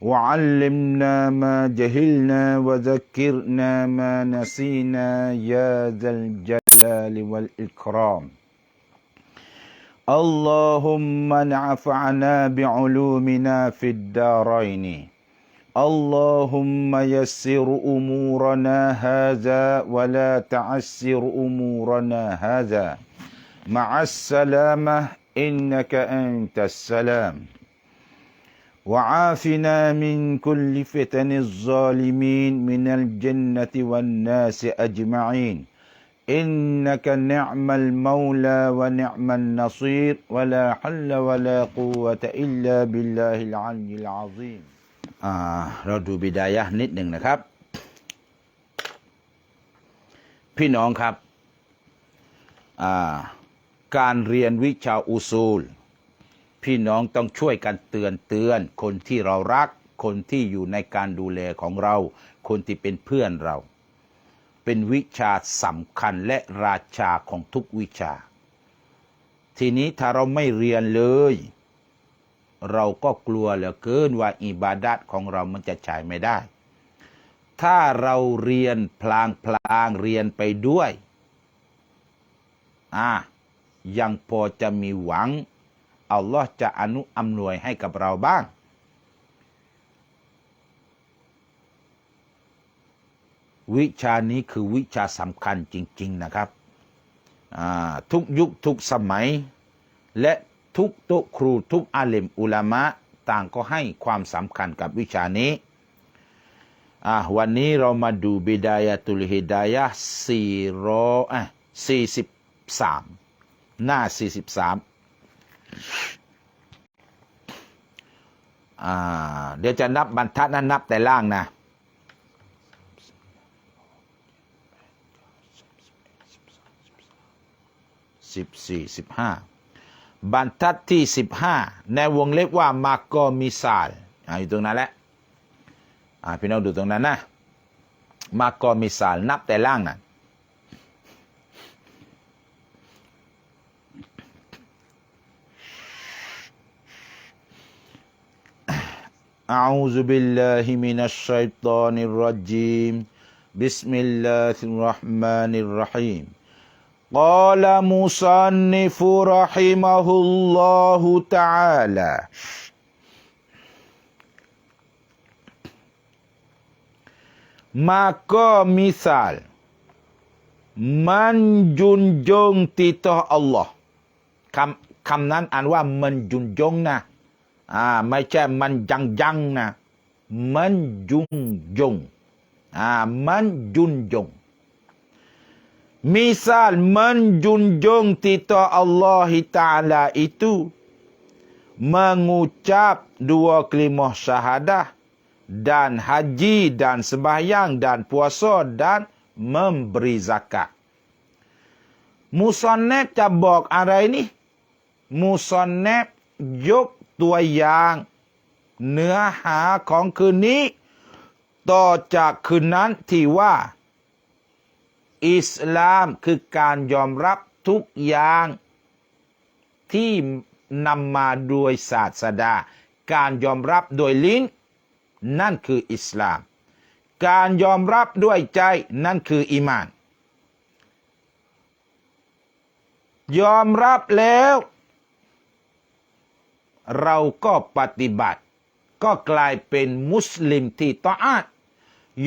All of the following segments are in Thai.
وعلمنا ما جهلنا وذكرنا ما نسينا يا ذا الجلال والإكرام. اللهم نفعنا بعلومنا في الدارين. اللهم يسر أمورنا هذا ولا تعسر أمورنا هذا. مع السلامة إنك أنت السلام. وعافنا من كل فتن الظالمين من الجنة والناس أجمعين إنك نعم المولى ونعم النصير ولا حل ولا قوة إلا بالله العلي العظيم อ่าเราดูบิดายะห์นิดหนึ่งนะครับ พี่น้องครับอ่าการเรียนวิชาอุซูล พี่น้องต้องช่วยกันเตือนเตือน คนที่เรารัก คนที่อยู่ในการดูแลของเรา คนที่เป็นเพื่อนเรา เป็นวิชาสำคัญและราชาของทุกวิชา ทีนี้ถ้าเราไม่เรียนเลย เราก็กลัวเหลือเกินว่าอิบาดัตของเรามันจะใช้ไม่ได้ ถ้าเราเรียนพลางพลางเรียนไปด้วย อ่ายังพอจะมีหวัง อัลลอฮ์จะอนุอำนวยให้กับเราบ้าง วิชานี้คือวิชาสำคัญจริง ๆนะครับทุกยุคทุกสมัย และทุกโต๊ะครูทุกอาเลมอุลามะต่างก็ให้ความสำคัญกับวิชานี้วันนี้เรามาดูบิดายตุลฮิดายะสี่ร้อยอะสี่สิบสามหน้าสี่สิบสาม เดี๋ยวจะนับบรรทัดนั้นนับแต่ล่างนะสิบสี่สิบห้าบรรทัดที่สิบห้าในวงเล็บว่ามาโกมิซาลอ่าอยู่ตรงนั้นแหละอ่าพี่น้องดูตรงนั้นนะมาโกมิซาลนับแต่ล่างนะ أعوذ بالله من الشيطان الرجيم. بسم الله الرحمن الرحيم. قال مصنف رحمه الله تعالى Maka misal Menjunjung titah Allah. Kam, kamnan anwa menjunjung nah นอ่านว่ามันจุนจงนะอ่าไม่ใช่มันยังยังนะมันจุงจงอ่ามันจุนจง misal menjunjung titah Allah Ta'ala itu mengucap dua kelimah syahadah dan haji dan sembahyang dan puasa dan memberi zakat มุซอนเน ตัวอย่าง เนื้อหาของคืนนี้ ต่อจากคืนนั้นที่ว่า อิสลามคือการยอมรับทุกอย่างที่นำมาโดยศาสดา การยอมรับโดยลิ้น นั่นคืออิสลาม การยอมรับด้วยใจนั่นคืออีมาน ยอมรับแล้ว เราก็ปฏิบัติ ก็กลายเป็นมุสลิมที่ต่ออาต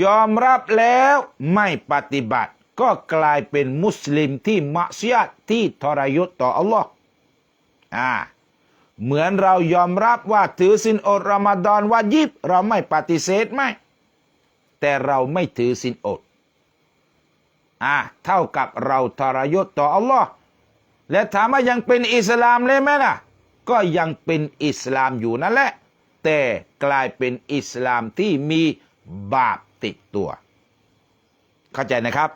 ยอมรับแล้วไม่ปฏิบัติ ก็กลายเป็นมุสลิมที่มักซิยัดที่ทรยศต่ออัลลอฮ์อ่าเหมือนเรายอมรับว่าถือสินอดรอมฎอนวาญิบ เราไม่ปฏิเสธไม่ แต่เราไม่ถือสินอดอ่าเท่ากับเราทรยศต่ออัลลอฮ์และถามว่ายังเป็นอิสลามเลยไหมล่ะ ก็ยังเป็นอิสลามอยู่นั่นแหละ แต่กลายเป็นอิสลามที่มีบาปติดตัว เข้าใจนะครับ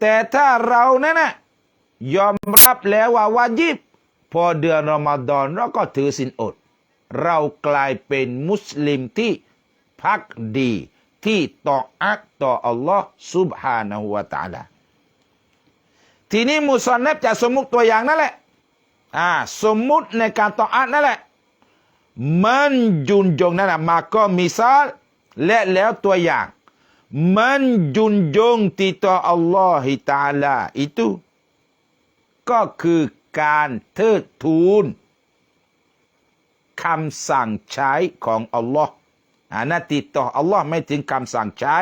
แต่ถ้าเรานี่ยนะยอมรับแล้วว่าวาญิบ พอเดือนรอมฎอนเราก็ถือสินอด เรากลายเป็นมุสลิมที่พักดีที่ต่ออักต่ออัลลอฮ์ซุบฮานะฮูวะตะอาลาทีนี้มุสลิมจะสมมุติตัวอย่างนั่นแหละ อ่าสมมุติในการต่ออักนั่นแหละมันยุนยงนั่นแหละมาก็มิซาลและแล้วตัวอย่าง มันยุนยงที่ต่ออัลลอฮ์ตาลา itu ก็คือการเทิดทูนคำสั่งใช้ของอัลลอฮ์อานาติดต่ออัลลอฮ์ไม่ถึงคำสั่งใช้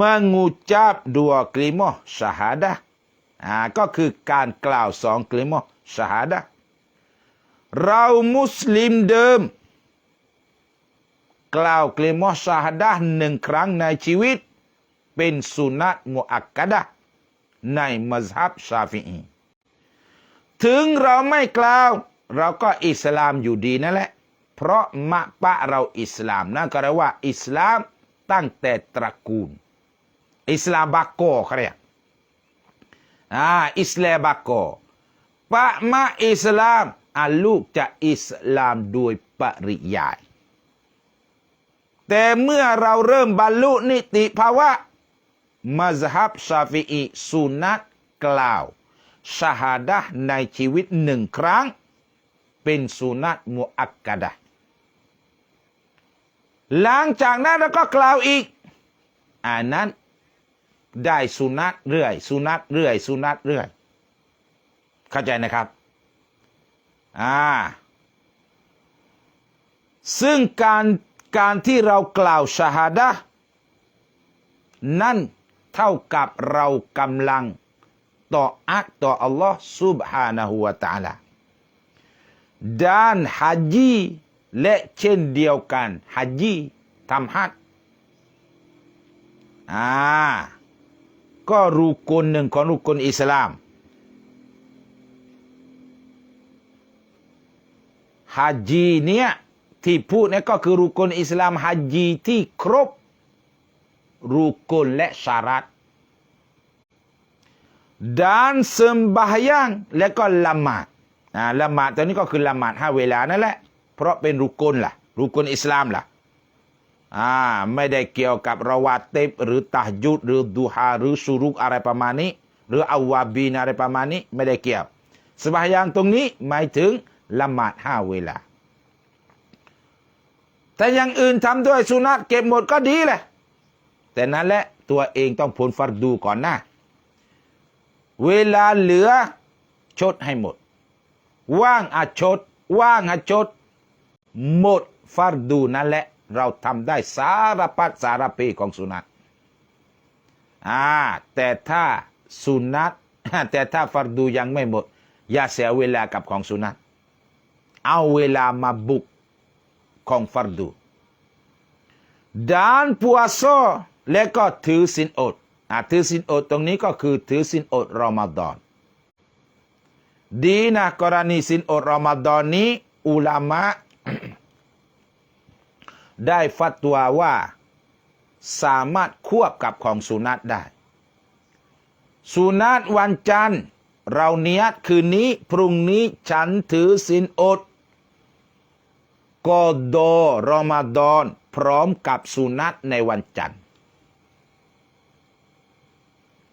mengucap dua kelima syahadah อ่าก็คือการกล่าวสองกลิม ชาฮาดะเรามุสลิมเดิม กล่าวกลิมชาฮาดะหนึ่งครั้งในชีวิต เป็นสุนัตมุอักกะดะในมัซฮับชาฟีอีถึงเราไม่กล่าว เราก็อิสลามอยู่ดีนั่นแหละ เพราะมะปะเราอิสลามนั่นก็เรียกว่า อิสลามตั้งแต่ตระกูล อิสลามบักโกเขาเรียกอ่าอิสลามบักโก ปะมะอิสลามอาลูกจะอิสลามโดยปริยาย แต่เมื่อเราเริ่มบรรลุนิติภาวะมัซฮับชาฟีอีสุนัตกล่าวชาฮาดะในชีวิตหนึ่งครั้ง เป็นสุนัตมุอักกะดะห์หลังจากนั้นเราก็กล่าวอีกอันนั้นได้สุนัตเรื่อย สุนัตเรื่อย สุนัตเรื่อย เข้าใจนะครับอ่าซึ่งการการที่เรากล่าวชาฮาดะห์นั่นเท่ากับเรากำลังต่ออักต่ออัลลอฮ์ سبحانه และ تعالى ด้านฮัจญีและเช่นเดียวกันฮัจญีทำฮัจอ่าก็รูกลหนึ่งของรูกลอิสลาม ฮัจญีเนี่ยที่พูดเนี่ยก็คือรูกลอิสลามฮัจญีที่ครบรูกลและสารัตด้านสมบายังและก็ละหมาดอ่าละหมาดตอนนี้ก็คือละหมาดห้าเวลานั่นแหละ เพราะเป็นรุกลล่ะ รุกลอิสลามล่ะอ่าไม่ได้เกี่ยวกับระวาเตบหรือตาจุดหรือดูฮาหรือสุรุกอะไรประมาณนี้ หรืออาวาบีนอะไรประมาณนี้ ไม่ได้เกี่ยวสบายยังตรงนี้หมายถึง ละหมาดห้าเวลา แต่อย่างอื่นทำด้วยสุนัตเก็บหมดก็ดีแหละ แต่นั้นแหละตัวเองต้องผลฟัรดูก่อนนะเวลาเหลือชดให้หมด ว่างอาชด ว่างอาชด หมดฟัรดูนั่นแหละ เราทำได้สารพัดสารเพของสุนัตอ่าแต่ถ้าสุนัตแต่ถ้าฟัรดูยังไม่หมด อย่าเสียเวลากับของสุนัต เอาเวลามาบุกของฟัรดูด้านปัวโซและก็ถือสินอดอถือสินอดตรงนี้ก็คือถือสินอดรอมฎอน ดีนะกรณีสินอดรอมฎอนนี้ อุลามะ ได้ฟัตวาว่า สามารถควบกับของสุนัตได้ สุนัตวันจันทร์ เราเนียดคืนนี้ พรุ่งนี้ฉันถือสินอด กอโดรอมฎอน พร้อมกับสุนัตในวันจันทร์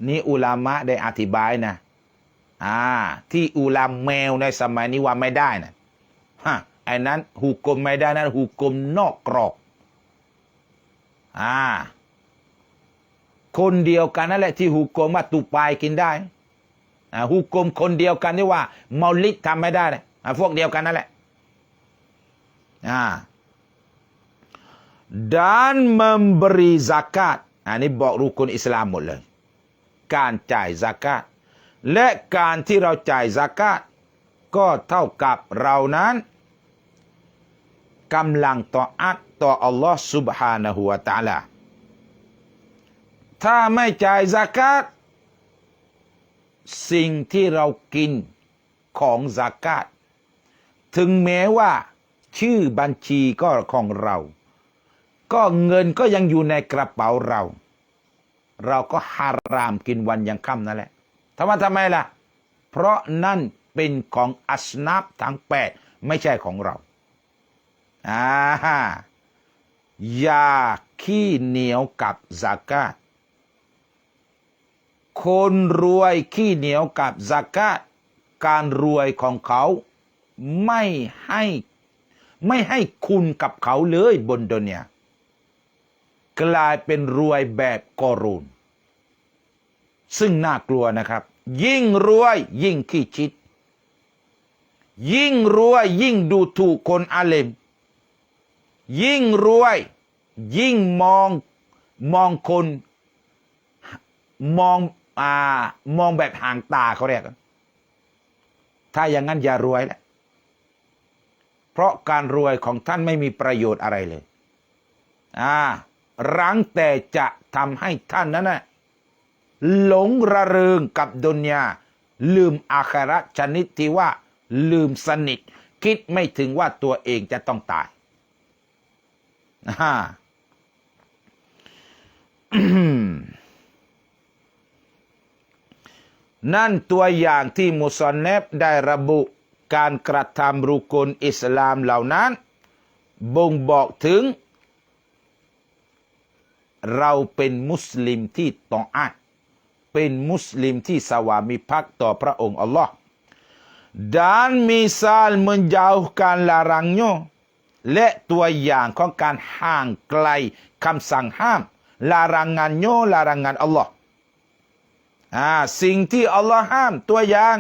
นี่อุลามะได้อธิบายนะ อ่า ที่อุลามแมวในสมัยนี้ว่าไม่ได้นะฮะไอ้นั้นหุกกลมไม่ได้นะหุกกลมนอกกรอบอ่า คนเดียวกันนั่นแหละที่หุกกลมว่าตุปายกินได้อ่าหุกกลมคนเดียวกันที่ว่าเมาลิดทำไม่ได้นะอ่าพวกเดียวกันนั่นแหละ dan memberi zakat อันนี้บอกรุกุนอิสลามหมดเลย การจ่ายซากาตและการที่เราจ่ายซากาตก็เท่ากับเรานั้นกำลังต่ออัดต่ออัลลอฮ์ سبحانه และ تعالى ถ้าไม่จ่ายซากาตสิ่งที่เรากินของซากาตถึงแม้ว่า ชื่อบัญชีก็ของเรา ก็เงินก็ยังอยู่ในกระเป๋าเรา เราก็ฮารามกินวันยังค่ำนั่นแหละทำไมทำไมล่ะ เพราะนั่นเป็นของอัสนับทั้งแปดไม่ใช่ของเราอ่าอย่าขี้เหนียวกับซากาตคนรวยขี้เหนียวกับซากาตการรวยของเขาไม่ให้ ให้คุณกับเขาเลยบนดุนยากลายเป็นรวยแบบกอรูน ซึ่งน่ากลัวนะครับ ยิ่งรวยยิ่งขี้ชิด ยิ่งรวยยิ่งดูถูกคนอาเลมยิ่งรวย ยิ่งมองมองคนมองอ่ามองแบบห่างตาเขาเรียกถ้าอย่างนั้นอย่ารวยแหละ เพราะการรวยของท่านไม่มีประโยชน์อะไรเลยอ่ารังแต่จะทำให้ท่านนั้นนะหลงระเริงกับดุนยาลืมอาคราชนิดที่ว่า ลืมสนิท คิดไม่ถึงว่าตัวเองจะต้องตายอ่านั่นตัวอย่างที่มุสอนเนบได้ระบุ การกระทำรุกลอิสลามเหล่านั้น บ่งบอกถึง เราเป็นมุสลิมที่ต้องอาดเป็นมุสลิมที่สวามิภักดิ์ต่อพระองค์อัลลอฮ์ dan misal menjauhkan larangnya และตัวอย่างของการห่างไกลคำสั่งห้าม larangannya larangan Allah อ่าสิ่งที่อัลลอฮ์ห้ามตัวอย่าง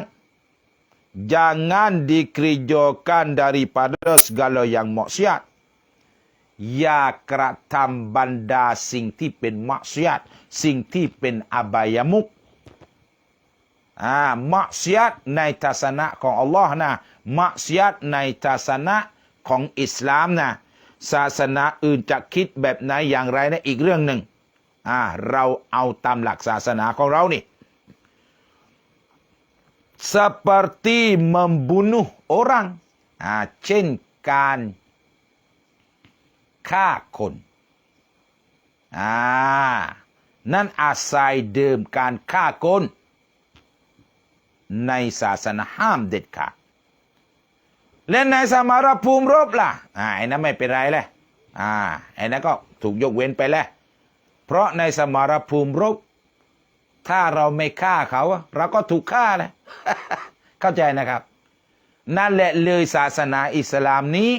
อัลลอฮ์นะมักซิยัตในทัศนะของอิสลามนะศาสนาอื่นจะคิดแบบไหนอย่างไรนะอีกเรื่องหนึ่งอ่าเราเอาตามหลักศาสนาของเรานี่ seperti membunuh orang อ่าเช่นการฆ่าคนอ่านั่นอาศัยเดิมการฆ่าคนในศาสนาห้ามเด็ดขาดและในสมรภูมิรบล่ะอ่าไอ้นั้นไม่เป็นไรเลยอ่าไอ้นั้นก็ถูกยกเว้นไปแล้ว เพราะในสมรภูมิรบ ถ้าเราไม่ฆ่าเขาเราก็ถูกฆ่าเลยเข้าใจนะครับ นั่นแหละเลยศาสนาอิสลามนี้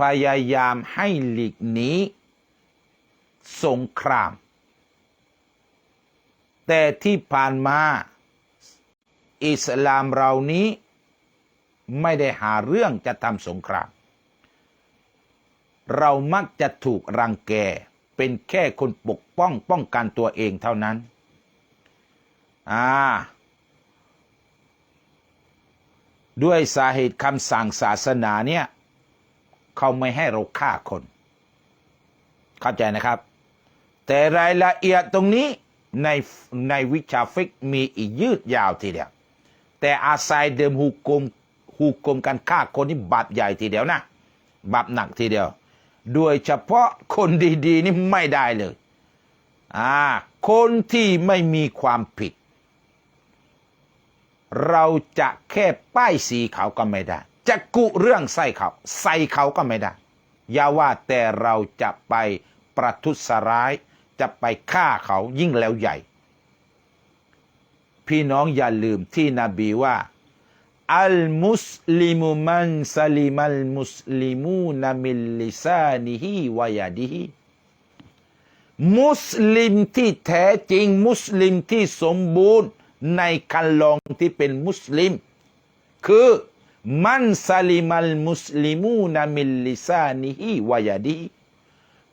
พยายามให้หลีกหนีสงคราม แต่ที่ผ่านมาอิสลามเรานี้ไม่ได้หาเรื่องจะทำสงคราม เรามักจะถูกรังแกเป็นแค่คนปกป้องป้องกันตัวเองเท่านั้น อ่า ด้วยสาเหตุคำสั่งศาสนาเนี่ยเขาไม่ให้เราฆ่าคน เข้าใจนะครับ แต่รายละเอียดตรงนี้ในในวิชาฟิกมีอีกยืดยาวทีเดียว แต่อาศัยเดิมหุกกลมหุกกลมการฆ่าคนนี่บาปใหญ่ทีเดียวนะบาปหนักทีเดียว โดยเฉพาะคนดีๆนี่ไม่ได้เลยอ่าคนที่ไม่มีความผิด เราจะแค่ป้ายสีเขาก็ไม่ได้ จะกุเรื่องใส่เขา ใส่เขาก็ไม่ได้ อย่าว่าแต่เราจะไปประทุษร้าย จะไปฆ่าเขายิ่งแล้วใหญ่ พี่น้องอย่าลืมที่นบีว่าอัลมุสลิมุมันซาลิมัลมุสลิมูนามิลลิซานิฮิวายาดิฮิมุสลิมที่แท้จริง มุสลิมที่สมบูรณ์ ในคันลองที่เป็นมุสลิม คือมันซาลิมัลมุสลิมูนามิลลิซานิฮิวายาดิฮิ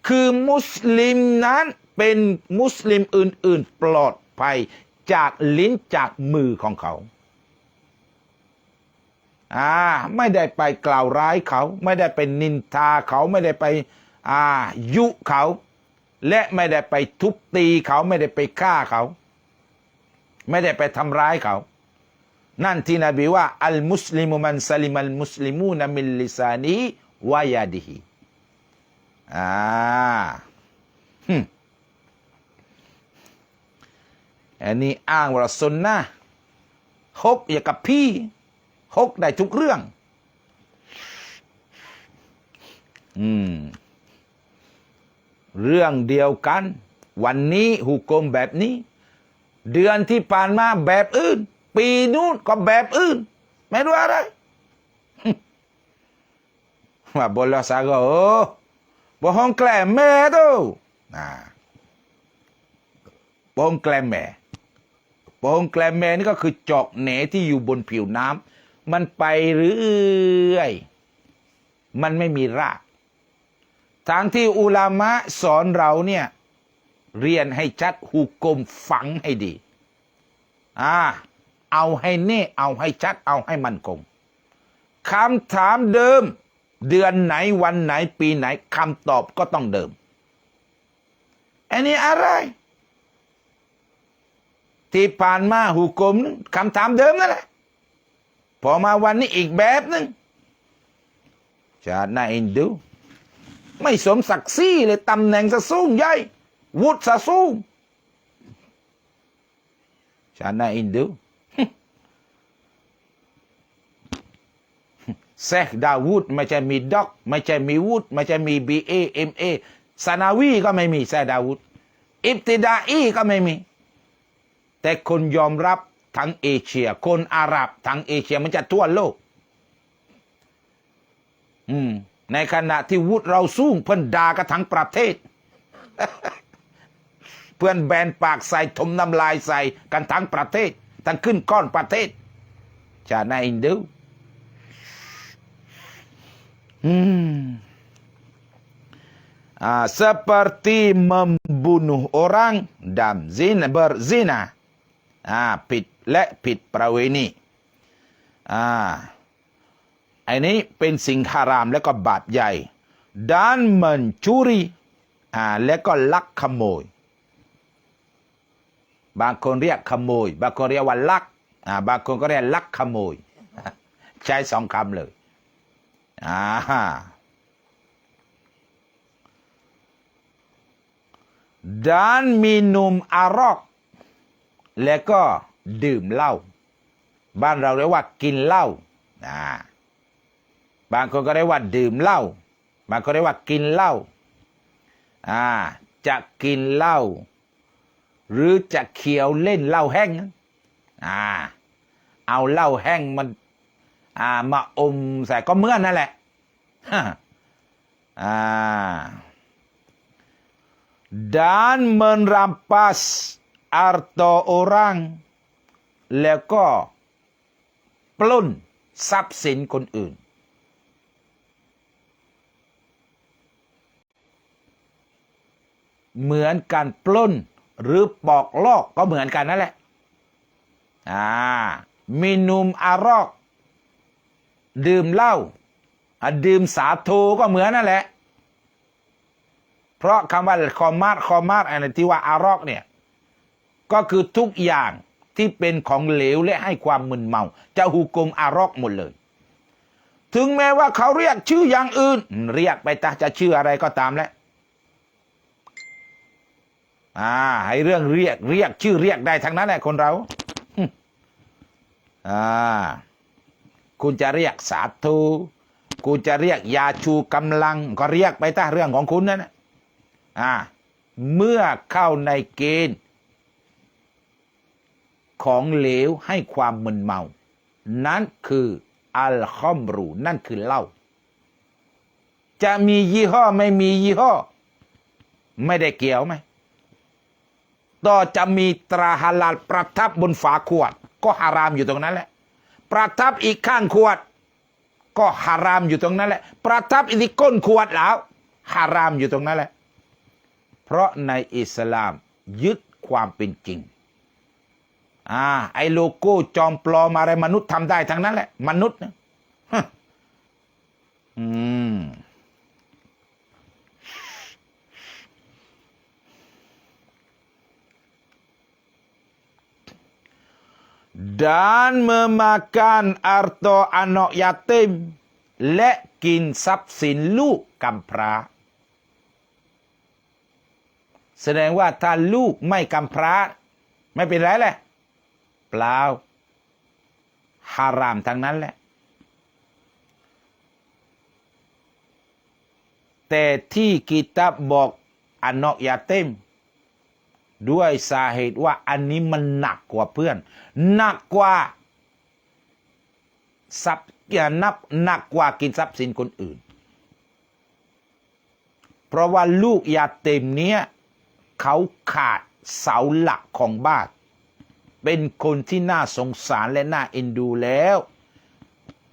คือมุสลิมนั้นเป็นมุสลิมอื่น ๆ ปลอดภัยจากลิ้นจากมือของเขาอ่าไม่ได้ไปกล่าวร้ายเขา ไม่ได้ไปนินทาเขาไม่ได้ไปอ่ายุเขา และไม่ได้ไปทุบตีเขาไม่ได้ไปฆ่าเขา ไม่ได้ไปทำร้ายเขา นั่นที่นบีว่าอัลมุสลิมุมันสลิมัลมุสลิมูนมิลลิซานีวายาดิฮิอ่าหึอันนี้อ้างว่าสุนนะฮกอย่ากับพี่ฮกได้ทุกเรื่อง อืม เรื่องเดียวกัน วันนี้หุกกลมแบบนี้ เดือนที่ผ่านมาแบบอื่น ปีนู้นก็แบบอื่น ไม่รู้อะไรว่าบนลาซาก็โอ้บ่ห้องแกล้แม่ตู้อ่าบ่ห้องแกล้แม่บ่ห้องแกล้แม่นี่ก็คือจอกแหนที่อยู่บนผิวน้ำมันไปเรื่อยมันไม่มีรากทางที่อุลามะสอนเราเนี่ย เรียนให้ชัดหุกกลมฝังให้ดี อ่า เอาให้แน่เอาให้ชัด เอาให้มันคงคำถามเดิม เดือนไหนวันไหนปีไหนคำตอบก็ต้องเดิม อันนี้อะไร ที่ผ่านมาหุกกลมคำถามเดิมนั่นแหละ พอมาวันนี้อีกแบบหนึงชาติน่าเอ็นดู ไม่สมศักดิ์ศรีเลยตำแหน่งสะสูงใหญ่ วุฒิสะสูงชาติน่าเอ็นดูเซคดาวูดไม่ใช่มีด็อก ไม่ใช่มีวูดไม่ใช่มีบีเอเอ็มเอซานาวีก็ไม่มีเซคดาวูดอิบติดาอีก็ไม่มี แต่คนยอมรับทั้งเอเชีย คนอาหรับทั้งเอเชียมันจะทั่วโลก อืมในขณะที่วุฒิเราสูงเพื่อนด่ากันทั้งประเทศ เพื่อนแบนปากใส่ถมน้ำลายใส่กันทั้งประเทศทั้งขึ้นก้อนประเทศชานอินดู Hmm. Ah, seperti membunuh orang dan zina berzina. Ah, ผิดและผิดประเวณีอ่าอันนี้เป็นสิ่งฮารามและก็บาปใหญ่ด้านมันชุรีอ่าและก็ลักขโมย บางคนเรียกขโมย บางคนเรียกว่าลักบางคนก็เรียกลักขโมย ใช้สองคำเลยอ่าด้านมีนุมอารอก และก็ดื่มเหล้าบ้านเราเรียกว่ากินเหล้าบางคนก็เรียกว่าดื่มเหล้าบางคนเรียกว่ากินเหล้าอ่าจะกินเหล้า หรือจะเคี้ยวเล่นเหล้าแห้งนั้นอ่า เอาเหล้าแห้งมันอ่ามาอมใส่ก็เมื่อนนั่นแหละอ่า dan merampas harta orang แล้วก็ ปล้นทรัพย์สินคนอื่น เหมือนการปล้น หรือปอกลอกก็เหมือนกันนั่นแหละ อ่ามีหนุมอารอก ดื่มเหล้าดื่มสาโทก็เหมือนนั่นแหละ เพราะคำว่าคอมาดคอมาดอะไรที่ว่าอารอกเนี่ย ก็คือทุกอย่างที่เป็นของเหลวและให้ความมึนเมา จะหุกลมอารอกหมดเลย ถึงแม้ว่าเขาเรียกชื่ออย่างอื่น เรียกไปตาจะชื่ออะไรก็ตามแหล้ว อ่าให้เรื่องเรียกเรียกชื่อเรียกได้ทั้งนั้นแหละคนเราอ่าคุณจะเรียกสาธุคุณจะเรียกยาชูกำลัง ก็เรียกไปตาเรื่องของคุณนั่นนะอ่าเมื่อเข้าในเกณฑ์ของเหลวให้ความมึนเมา นั้นคืออัลคอมรู นั่นคือเหล้า จะมียี่ห้อไม่มียี่ห้อ ไม่ได้เกี่ยวไหม ต่อจะมีตราฮาลาลประทับบนฝาขวด ก็ฮารามอยู่ตรงนั้นแหละ ประทับอีกข้างขวด ก็ฮารามอยู่ตรงนั้นแหละ ประทับอีกก้นขวดแล้วฮารามอยู่ตรงนั้นแหละ เพราะในอิสลามยึดความเป็นจริงอ่าไอ้โลโก้จอมปลอมอะไรมนุษย์ทำได้ทั้งนั้นแหละ มนุษย์นะอืม dan memakan harta anak yatim และกินทรัพย์สินลูกกำพร้า แสดงว่าถ้าลูกไม่กำพร้า ไม่เป็นไรแหละ เปล่าฮารามทั้งนั้นแหละ แต่ที่กิตาบบอกอนนอกยาเต็ม ด้วยสาเหตุว่าอันนี้มันหนักกว่าเพื่อน หนักกว่าทรัพย์นับหนักกว่ากินทรัพย์สินคนอื่น เพราะว่าลูกยาเต็มเนี้ยเขาขาดเสาหลักของบ้าน เป็นคนที่น่าสงสารและน่าเอ็นดูแล้ว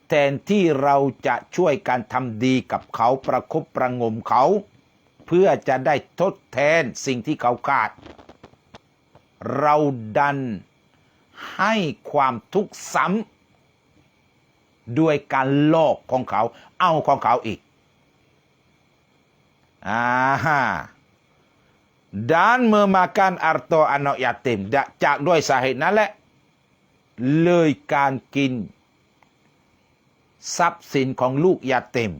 แทนที่เราจะช่วยกันทำดีกับเขาประคบประงมเขา เพื่อจะได้ทดแทนสิ่งที่เขาขาด เราดันให้ความทุกข์ซ้ำด้วยการลอกของเขา เอาของเขาอีกอ่าฮะ dan memakan harta anak yatim จากด้วยสาเหตุนั้นแหละ เลยการกิน ทรัพย์สินของลูกยาเต็ม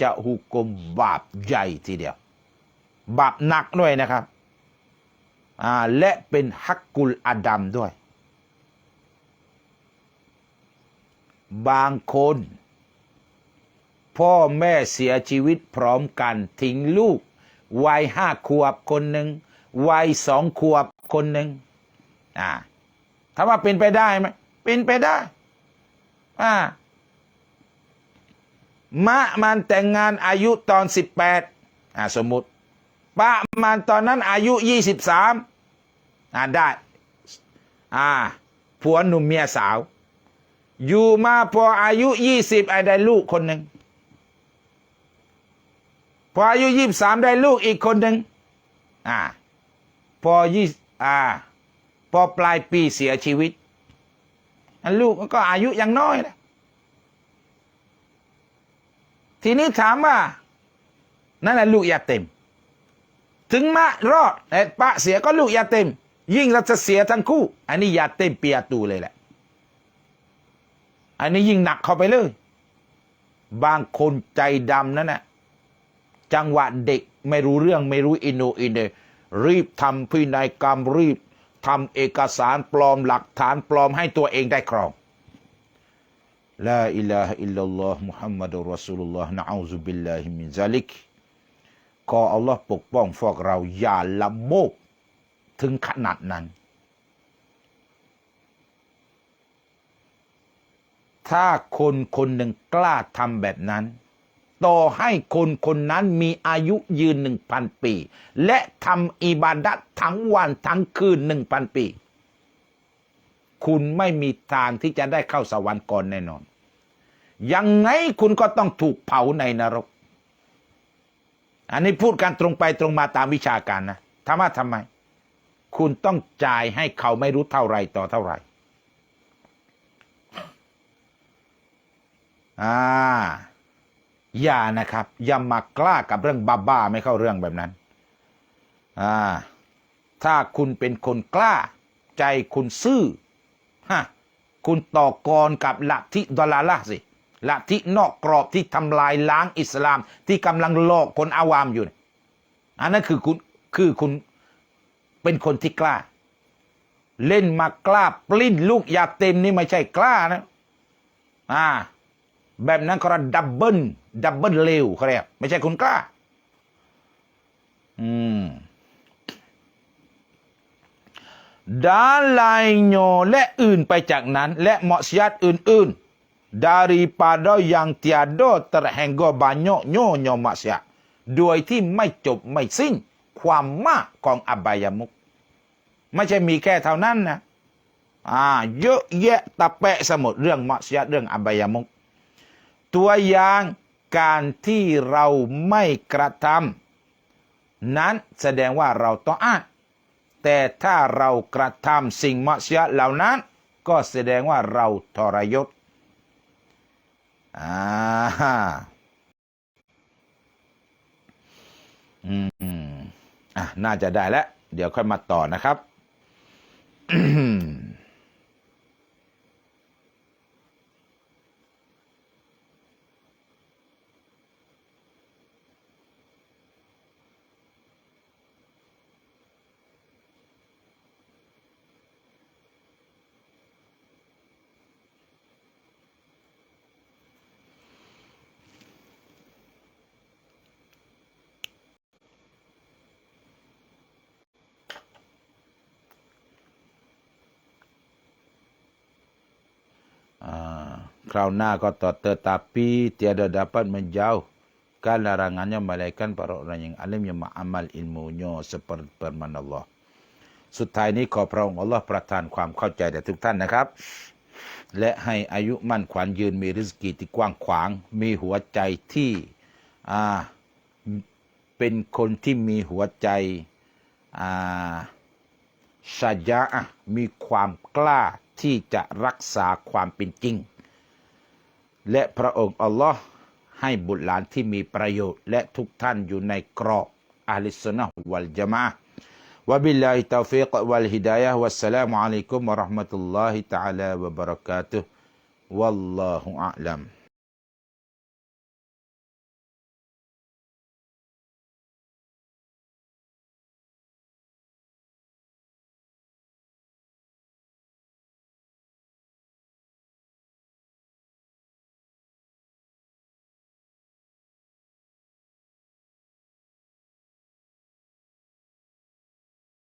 จะหุกมบาปใหญ่ทีเดียว บาปหนักด้วยนะครับ และเป็นฮักกุลอาดัมด้วย บางคน พ่อแม่เสียชีวิตพร้อมกันทิ้งลูก วัยห้าขวบคนหนึ่งวัยสองขวบคนหนึ่งอ่าถ้าว่าเป็นไปได้ไหมเป็นไปได้อ่ามะมันแต่งงานอายุตอนสิบแปดอ่าสมมติปะมันตอนนั้นอายุยี่สิบสาม อ่าได้อ่าผัวหนุ่มเมียสาว อยู่มาพออายุยี่สิบไอ้ได้ลูกคนหนึ่งพออายุยี่สามได้ลูกอีกคนหนึ่งอ่าพอยี่อ่าพอปลายปีเสียชีวิตอันลูกก็อายุยังน้อยนะทีนี้ถามว่า นั่นแหละลูกยาเต็ม ถึงมารอดแต่ปะเสียก็ลูกยาเต็ม ยิ่งเราจะเสียทั้งคู่ อันนี้ยาเต็มเปียตูเลยแหละ อันนี้ยิ่งหนักเข้าไปเลย บางคนใจดำนั่นแหละจังหวะเด็กไม่รู้เรื่องไม่รู้อินโนอินเดรีบทำพินัยกรรมรีบทำเอกสารปลอมหลักฐานปลอมให้ตัวเองได้ครองลาอิลาฮอิลลัลลอฮ์มุฮัมมัดุลรอสูลุลลอฮ์นะอูซุบิลลาฮิมินซาลิกขออัลลอฮ์ปกป้องพวกเราอย่าละโมบ ถึงขนาดนั้น ถ้าคนคนหนึ่งกล้าทำแบบนั้น ต่อให้คนคนนั้นมีอายุยืนหนึ่งพันปี และทำอิบาดัตทั้งวันทั้งคืนหนึ่งพันปี คุณไม่มีทางที่จะได้เข้าสวรรค์ก่อนแน่นอน ยังไงคุณก็ต้องถูกเผาในนรกอันนี้พูดกันตรงไปตรงมาตามวิชาการนะถามว่าทำไม คุณต้องจ่ายให้เขาไม่รู้เท่าไรต่อเท่าไหร่อ่าอย่านะครับ อย่ามากล้ากับเรื่องบ้าๆไม่เข้าเรื่องแบบนั้นอ่าถ้าคุณเป็นคนกล้า ใจคุณซื่อฮะคุณต่อกรกับลัทธิดอลาละสิลัทธินอกกรอบที่ทำลายล้างอิสลาม ที่กำลังหลอกคนอาวามอยู่ อันนั้นคือคุณคือคุณ เป็นคนที่กล้า เล่นมากล้าปลิ้นลูกยาเต็มนี่ไม่ใช่กล้านะ อ่า แบบนั้นเขาเรียกดับเบิลดับเบิลเลวเขาเรียกไม่ใช่คนกล้า อืม dan lainnya และอื่นไปจากนั้น และมักซิยัดอื่น ๆ daripada yang tiada terhingga banyaknya nya maksiat โดยที่ไม่จบไม่สิ้น ความมากของอบายมุกไม่ใช่มีแค่เท่านั้นนะอ่าเยอะแยะตะแปะสมุดเรื่องมักซิยัดเรื่องอบายมุกตัวอย่างการที่เราไม่กระทนั้นแสดงว่าเราต้องอาตแต่ถ้าเรากระทำสิ่งมัเสียเหล่านั้น ก็แสดงว่าเราทรยศอ่าอืม อะน่าจะได้แล้ว เดี๋ยวค่อยมาต่อนะครับ Kerana kata tetapi tiada dapat menjauhkan larangannya melainkan para orang yang alim yang mengamal ilmunya seperti firman Allah สุดท้ายนี้ขอพระองค์อัลลอฮ์ประทานความเข้าใจแด่ทุกท่านนะครับ และให้อายุมั่นขวัญยืนมีริสกีที่กว้างขวาง มีหัวใจที่อ่าเป็นคนที่มีหัวใจอ่าชาญาอะมีความกล้าที่จะรักษาความเป็นจริง และพระองค์อัลลอฮ์ให้บุตรหลานที่มีประโยชน์ และทุกท่านอยู่ในกรอบอาลิสนะฮ์วัลจามะห์วะบิลลาฮิตาวฟิกวัลฮิดายะฮ์วัสสลามุอะลัยกุมวะเราะห์มะตุลลอฮิตะอาลาวะบะเราะกาตุฮ์วัลลอฮุอะลัม